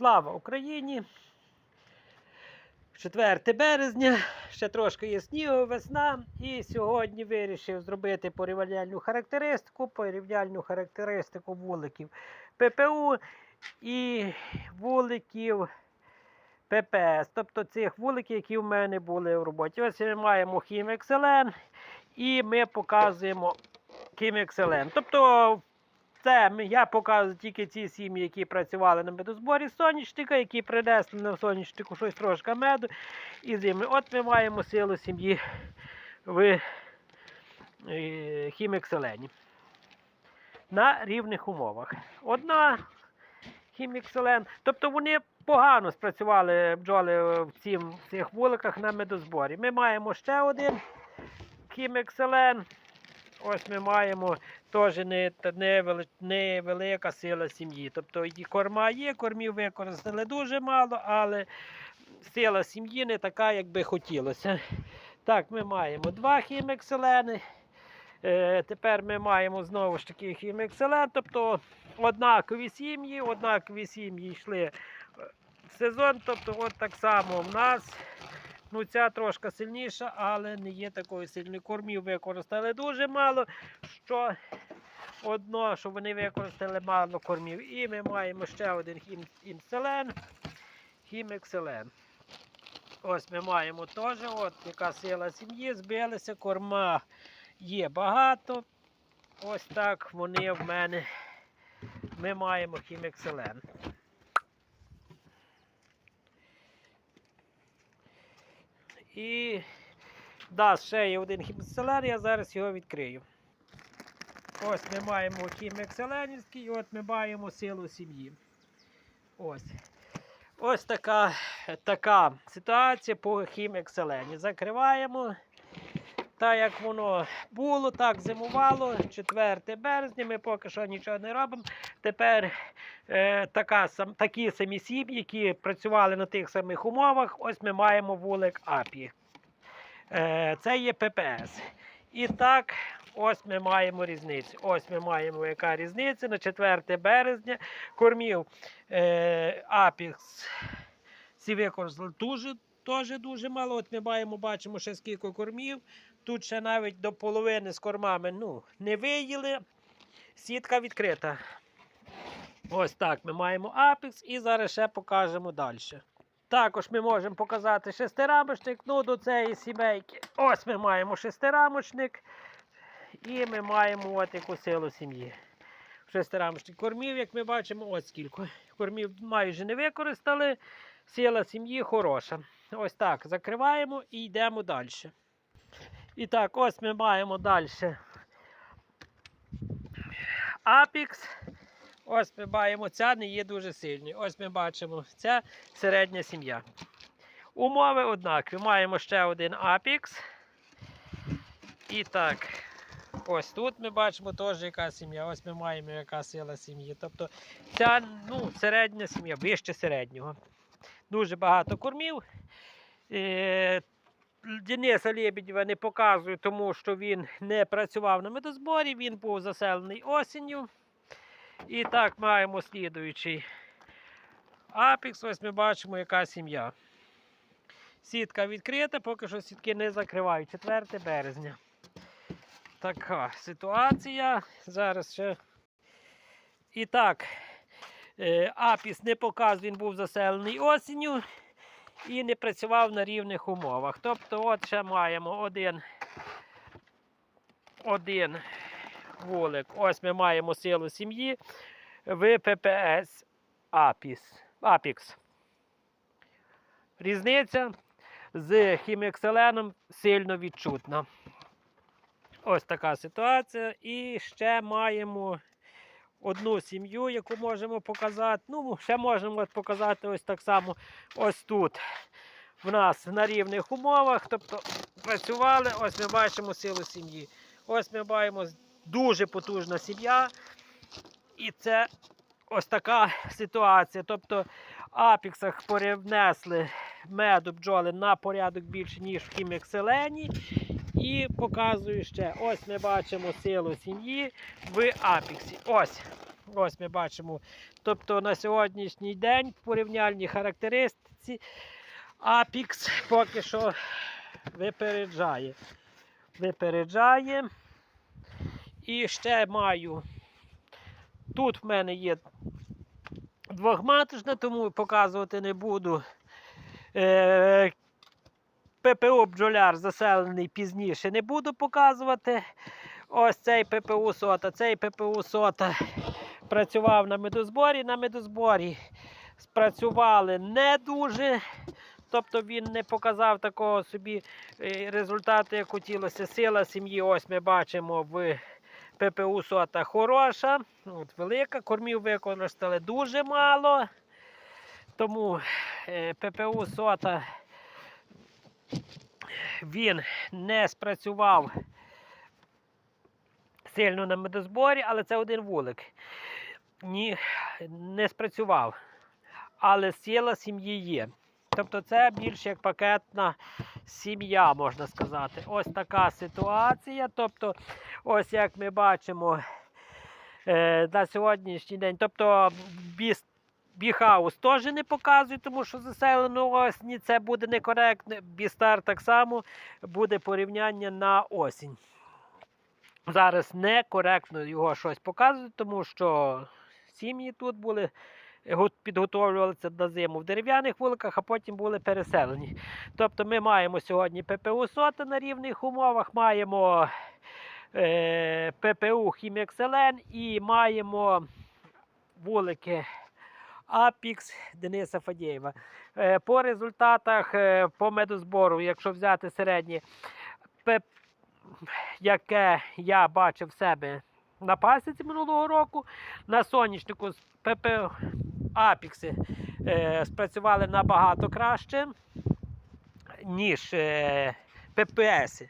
Слава Україні! 4 березня, ще трошки є снігу, весна. І сьогодні вирішив зробити порівняльну характеристику, порівняльну характеристику вуликів ППУ і вуликів ППС. Тобто цих вуликів, які в мене були в роботі. Ось ми маємо Хімекселен і ми показуємо Хімекселен. Тобто це я показую тільки ці сім'ї, які працювали на медозборі соняшника, які принесли на соняшнику щось трошки меду і зими. От ми маємо силу сім'ї в е, хімікселені на рівних умовах. Одна хімікселен, тобто вони погано спрацювали бджоли в, цім, в цих вуликах на медозборі. Ми маємо ще один хімікселен. Ось ми маємо теж не, та- невели- невелика сила сім'ї. Тобто і корма є, кормів використали дуже мало, але сила сім'ї не така, як би хотілося. Так, ми маємо два хімекселени. Е, тепер ми маємо знову ж таки хімекселен, тобто однакові сім'ї, однакові сім'ї йшли е, в сезон. Тобто, от так само в нас. Ну, ця трошки сильніша, але не є такою сильною. Кормів використали дуже мало, що одно, що вони використали мало кормів. І ми маємо ще один хім, хімселен, хімекселен. Ось ми маємо теж, от яка сила сім'ї, збилися, корма є багато. Ось так вони в мене. Ми маємо хімекселен. І да, ще є один хімекселен, я зараз його відкрию. Ось ми маємо хімікселенівський, і от ми маємо силу сім'ї. Ось. Ось така, така ситуація по хімікселені. Закриваємо. Так як воно було, так зимувало. 4 березня, ми поки що нічого не робимо. Тепер е, така, сам, такі самі сім'ї, які працювали на тих самих умовах. Ось ми маємо вулик АПІ. Е, це є ППС. І так, ось ми маємо різницю. Ось ми маємо яка різниця на 4 березня. Кормів е, Апікс дуже, теж дуже мало. От ми маємо, бачимо ще скільки кормів. Тут ще навіть до половини з кормами ну, не виїли. Сітка відкрита. Ось так ми маємо апекс і зараз ще покажемо далі. Також ми можемо показати шестирамочник. Ну, до цієї сімейки. Ось ми маємо шестирамочник. І ми маємо от яку силу сім'ї. Шестирамочник кормів, як ми бачимо, ось скільки. Кормів майже не використали. Сила сім'ї хороша. Ось так. Закриваємо і йдемо далі. І так, ось ми маємо далі. Апікс. Ось ми маємо, ця не є дуже сильною. Ось ми бачимо, ця середня сім'я. Умови однакові. Маємо ще один апікс. І так, ось тут ми бачимо теж яка сім'я. Ось ми маємо яка сила сім'ї. Тобто ця ну, середня сім'я, вище середнього. Дуже багато кормів. Дениса Лебедєва не показую, тому що він не працював на медозборі, він був заселений осінню. І так маємо слідуючий апікс. Ось ми бачимо, яка сім'я. Сітка відкрита, поки що сітки не закривають. 4 березня. Така ситуація. Зараз ще. І так, е, апіс не показує, він був заселений осінню і не працював на рівних умовах. Тобто, от ще маємо один, один вулик. Ось ми маємо силу сім'ї в ППС. Апікс. Різниця з хімікселеном сильно відчутна. Ось така ситуація. І ще маємо одну сім'ю, яку можемо показати. Ну, ще можемо показати ось так само ось тут. В нас на рівних умовах. Тобто працювали, ось ми бачимо силу сім'ї. Ось ми маємо дуже потужна сім'я. І це ось така ситуація. Тобто апіксах перевнесли меду бджоли на порядок більше, ніж в хімікселені. І показую ще. Ось ми бачимо силу сім'ї в апіксі. Ось. Ось ми бачимо. Тобто на сьогоднішній день в порівняльній характеристиці Апікс поки що випереджає. Випереджає. І ще маю. Тут в мене є двохматочна, тому показувати не буду. Е, ППО бджоляр заселений пізніше не буду показувати. Ось цей ППУ сота, цей ППУ сота працював на медозборі. На медозборі спрацювали не дуже. Тобто він не показав такого собі е, результату, як хотілося. Сила сім'ї, ось ми бачимо в ППУ сота хороша, от велика. Кормів використали дуже мало. Тому е, ППУ сота він не спрацював сильно на медозборі, але це один вулик. Ні, не спрацював. Але сила сім'ї є. Тобто це більш як пакетна сім'я, можна сказати. Ось така ситуація. Тобто, ось як ми бачимо е, на сьогоднішній день. Тобто біс, біхаус теж не показує, тому що заселено осені це буде некоректно. Бістар так само буде порівняння на осінь. Зараз некоректно його щось показують, тому що сім'ї тут були підготовлювалися на зиму в дерев'яних вуликах, а потім були переселені. Тобто ми маємо сьогодні ППУ сота на рівних умовах, маємо е, ППУ Хімекселен і маємо вулики Апікс Дениса Фадєєва. Е, по результатах е, по медозбору, якщо взяти середні, яке я бачив в себе на пасіці минулого року. На соняшнику ПП Апікси е, спрацювали набагато краще, ніж ППС.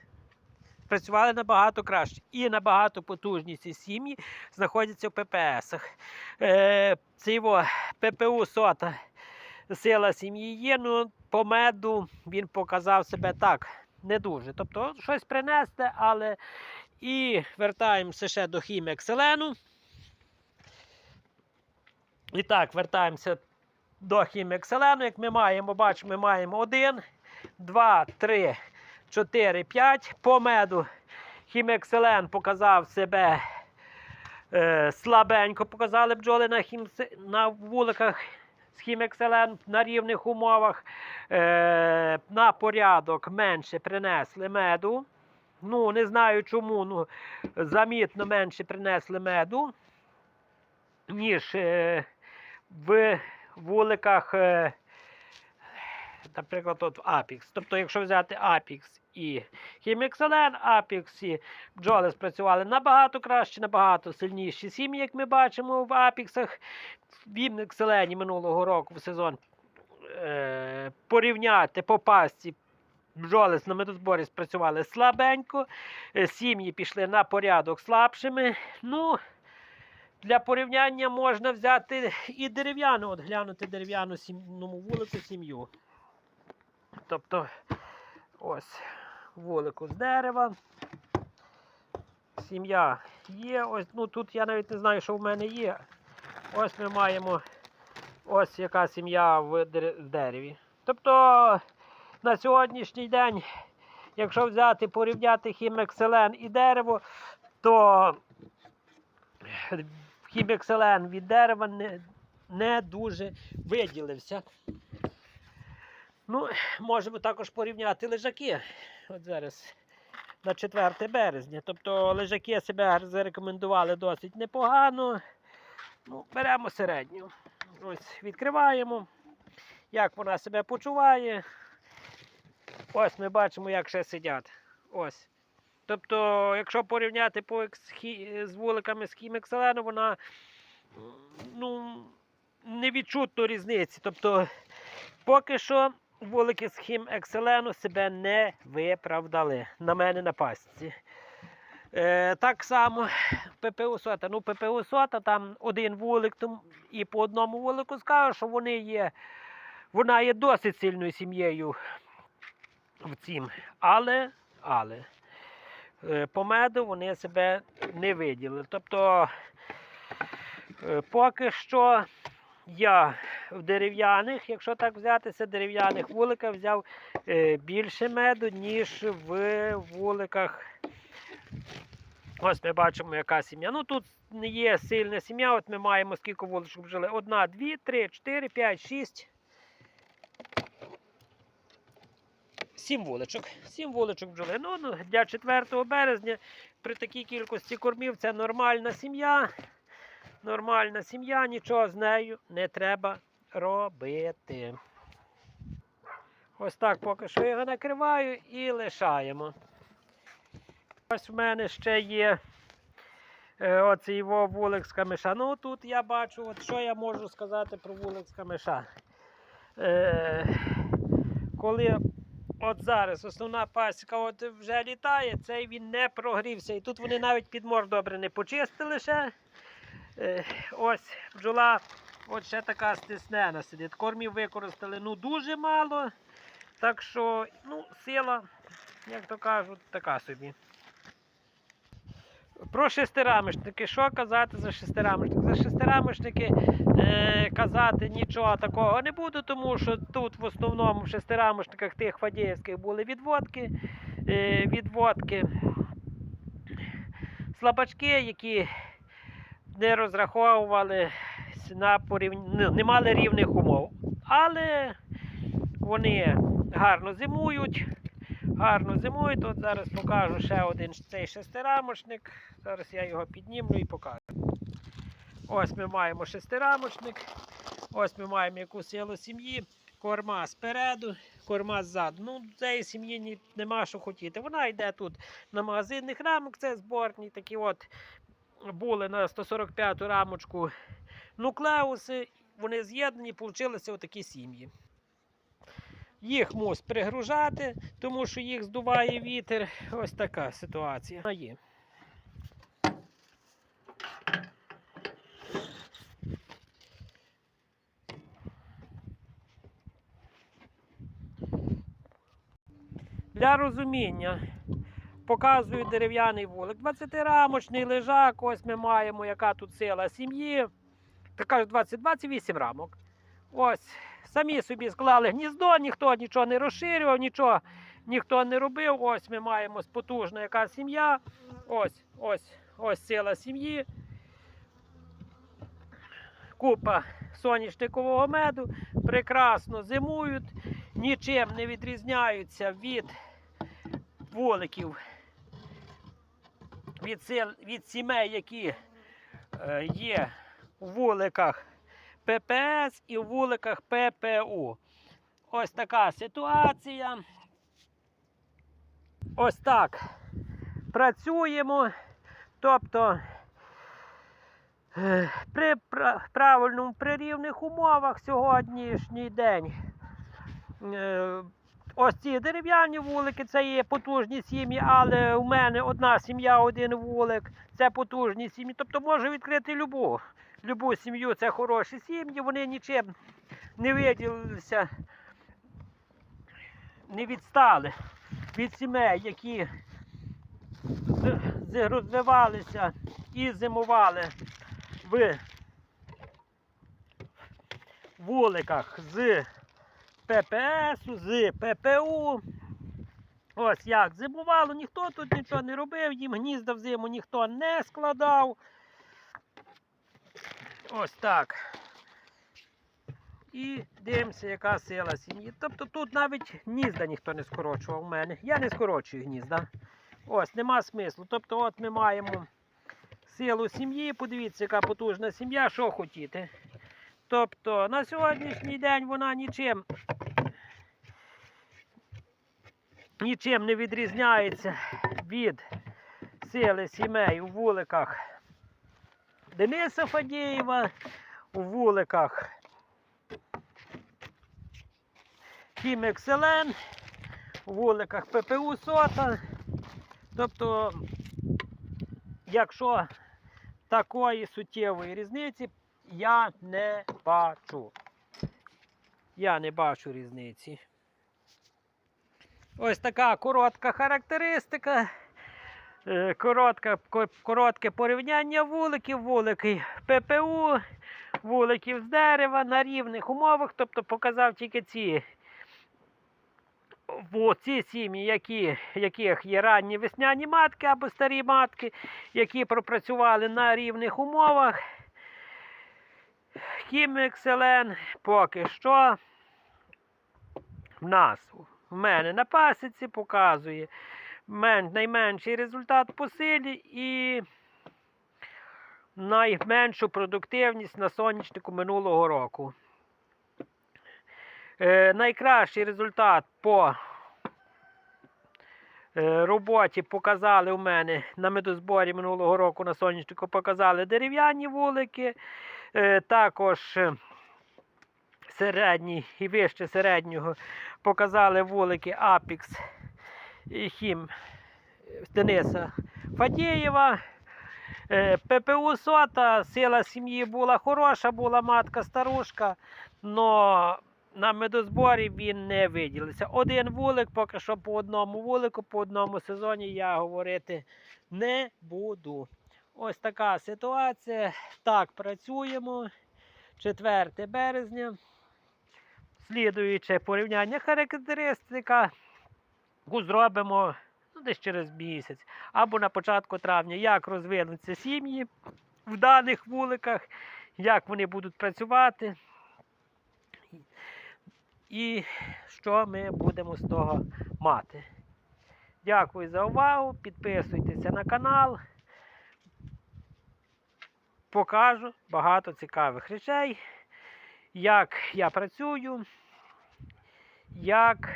Працювали набагато краще і набагато потужніші сім'ї знаходяться в ППСах. Е, це його ППУ сота сила сім'ї є, ну по меду він показав себе так не дуже. Тобто щось принести, але і вертаємося ще до хімекселену. І так, вертаємося до хімекселену. Як ми маємо, бачимо, ми маємо 1, 2, 3, 4, 5. По меду хімекселен показав себе е, слабенько, показали бджоли на, хімсе, на вуликах з хімекселен на рівних умовах. Е, на порядок менше принесли меду. Ну, не знаю чому, ну, замітно менше принесли меду, ніж е, в вуликах, е, наприклад, от в Апікс. Тобто, якщо взяти Апікс і Хімікселен, Апікс і бджоли спрацювали набагато краще, набагато сильніші сім'ї, як ми бачимо в Апіксах. В Хімікселені минулого року в сезон е, порівняти по пасті бджоли на медозборі спрацювали слабенько, е, сім'ї пішли на порядок слабшими. Ну, для порівняння можна взяти і дерев'яну, от глянути дерев'яну сім'ному вулику сім'ю. Тобто, ось вулику з дерева. Сім'я є. Ось, ну тут я навіть не знаю, що в мене є. Ось ми маємо ось яка сім'я в дереві. Тобто на сьогоднішній день, якщо взяти порівняти хімекселен і дерево, то хімекселен від дерева не, не дуже виділився. Ну, можемо також порівняти лежаки. От зараз на 4 березня. Тобто лежаки себе зарекомендували досить непогано. Ну, беремо середню. Ось відкриваємо. Як вона себе почуває. Ось ми бачимо, як ще сидять. Ось. Тобто, якщо порівняти по екс- хі- з вуликами з хімекселену, вона ну, невідчутно різниці. Тобто, поки що вулики з хімекселену себе не виправдали. На мене на пасіці. Е, так само ППУ сота. Ну, ППУ сота, там один вулик, і по одному вулику скажу, що вони є, вона є досить сильною сім'єю в цім. Але, але е, по меду вони себе не виділи. Тобто Е, Поки що я в дерев'яних, якщо так взятися, дерев'яних вуликах взяв е, більше меду, ніж в вуликах. Ось ми бачимо, яка сім'я. Ну тут не є сильна сім'я. От ми маємо скільки вуличок бджоли. Одна, дві, три, чотири, п'ять, шість. Сім вуличок. Сім вуличок бджоли. Ну, ну, для 4 березня при такій кількості кормів це нормальна сім'я. Нормальна сім'я, нічого з нею не треба робити. Ось так поки що його накриваю і лишаємо. Ось в мене ще є е, оцей вулик з камиша. Ну тут я бачу, от що я можу сказати про вулик з камиша. Е, коли от зараз основна пасіка от вже літає, цей він не прогрівся. І тут вони навіть підмор добре не почистили ще. Е, ось бджола, от ще така стиснена сидить. Кормів використали ну дуже мало. Так що, ну, сила, як то кажуть, така собі. Про шестирамишники. Що казати за шестирамишники? За шестирамишники е, казати нічого такого не буду, тому що тут в основному в шестирамишниках тих фадіївських були відводки. Е, відводки слабачки, які не розраховували на порівня... ну, не мали рівних умов. Але вони гарно зимують. Гарно зимують. От зараз покажу ще один цей шестирамочник. Зараз я його піднімлю і покажу. Ось ми маємо шестирамочник. Ось ми маємо яку силу сім'ї. Корма спереду, корма ззаду. Ну, цієї сім'ї нема що хотіти. Вона йде тут на магазинних рамок, це зборні такі от були на 145-ту рамочку нуклеуси. Вони з'єднані, получилися отакі сім'ї. Їх мус пригружати, тому що їх здуває вітер. Ось така ситуація. Є. Для розуміння показую дерев'яний вулик. 20-рамочний лежак. Ось ми маємо, яка тут сила сім'ї. Така 20-28 рамок. Ось. Самі собі склали гніздо, ніхто нічого не розширював, нічого ніхто не робив. Ось ми маємо потужна яка сім'я. Ось, ось, ось сила сім'ї. Купа соняшникового меду. Прекрасно зимують, нічим не відрізняються від вуликів, від, сил, від сімей, які е, є у вуликах ППС і в вуликах ППУ. Ось така ситуація. Ось так працюємо. Тобто е, при правильному при рівних умовах сьогоднішній день. Ось ці дерев'яні вулики, це є потужні сім'ї, але у мене одна сім'я, один вулик, це потужні сім'ї. Тобто можу відкрити любу, любу сім'ю, це хороші сім'ї, вони нічим не виділилися, не відстали від сімей, які розвивалися і зимували в вуликах з ППС, з ППУ. Ось як зимувало, ніхто тут нічого не робив, їм гнізда взиму ніхто не складав. Ось так. І дивимося, яка сила сім'ї. Тобто тут навіть гнізда ніхто не скорочував у мене. Я не скорочую гнізда. Ось, нема смислу. Тобто, от ми маємо силу сім'ї. Подивіться, яка потужна сім'я, що хотіти. Тобто на сьогоднішній день вона нічим нічим не відрізняється від сили сімей у вуликах Дениса Фадєєва, у вуликах Тім Екселен, у вуликах ППУ Сота. Тобто, якщо такої суттєвої різниці я не бачу. Я не бачу різниці. Ось така коротка характеристика. Е, Коротка, ко- коротке порівняння вуликів, вулики ППУ, вуликів з дерева на рівних умовах, тобто показав тільки ці. Ці сім'ї, які, яких є ранні весняні матки або старі матки, які пропрацювали на рівних умовах. Хімекселен поки що в нас, в мене на пасіці показує мен, найменший результат по силі і найменшу продуктивність на сонячнику минулого року. Е, найкращий результат по е, роботі показали у мене на медозборі минулого року на сонячнику показали дерев'яні вулики, е, також середній і вище середнього показали вулики Апікс і Хім Дениса Фадєєва. Е, ППУ сота, сила сім'ї була хороша, була матка старушка, але на медозборі він не виділився. Один вулик, поки що по одному вулику, по одному сезоні я говорити не буду. Ось така ситуація. Так, працюємо. 4 березня. Слідуюче порівняння характеристика. Зробимо ну, десь через місяць або на початку травня, як розвинуться сім'ї в даних вуликах, як вони будуть працювати. І що ми будемо з того мати. Дякую за увагу. Підписуйтеся на канал. Покажу багато цікавих речей, як я працюю, як,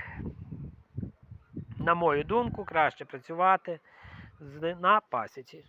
на мою думку, краще працювати на пасіці.